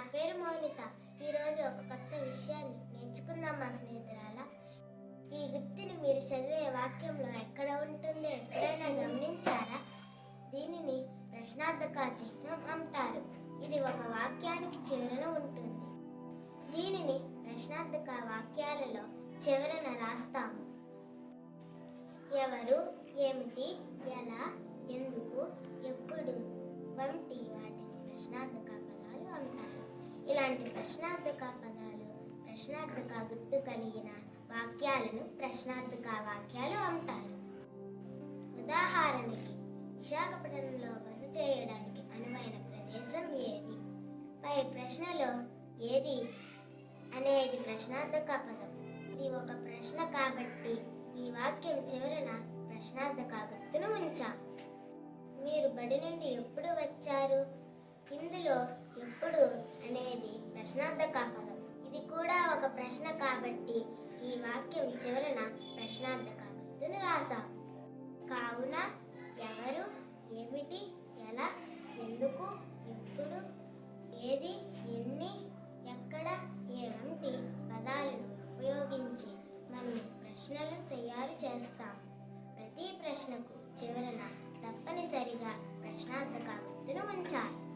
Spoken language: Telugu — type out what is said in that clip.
నా పేరు మౌనిత. ఈరోజు ఒక కొత్త విషయాన్ని నేర్చుకుందాం మా స్నేహితురాల? ఈ గుర్తిని మీరు చదివే వాక్యంలో ఎక్కడ ఉంటుందో ఎక్కడైనా గమనించారా? దీనిని ప్రశ్నార్థక చిహ్నం అంటారు. ఇది ఒక వాక్యానికి చివరన ఉంటుంది. దీనిని ప్రశ్నార్థక వాక్యాలలో చివరన రాస్తాము. ఎవరు ఏమిటి ఎలా ఎందుకు ఎప్పుడు వంటి వాటిని ప్రశ్నార్థక పదాలు అంటారు. ఇలాంటి ప్రశ్నార్థక పదాలు ప్రశ్నార్థక గుర్తు కలిగిన వాక్యాలను ప్రశ్నార్థక వాక్యాలు అంటారు. ఉదాహరణకి విశాఖపట్నంలో బస చేయడానికి అనువైన ప్రదేశం ఏది? పై ప్రశ్నలో ఏది అనేది ప్రశ్నార్థక పదం. ఇది ఒక ప్రశ్న కాబట్టి ఈ వాక్యం చివరన ప్రశ్నార్థక గుర్తును ఉంచాం. మీరు బడి నుండి ఎప్పుడు వచ్చారు? ఇందులో ఎప్పుడు అనేది ప్రశ్నార్థక పదం. ఇది కూడా ఒక ప్రశ్న కాబట్టి ఈ వాక్యం చివరన ప్రశ్నార్థక. గుర్తును రాసాం. కావున ఎవరు ఏమిటి ఎలా ఎందుకు ఎప్పుడు ఏది ఎన్ని ఎక్కడ ఏ వంటి పదాలను ఉపయోగించి మనం ప్రశ్నలు తయారు చేస్తాం. ప్రతి ప్రశ్నకు చివరన తప్పనిసరిగా ప్రశ్నార్థక గుర్తును ఉంచాలి.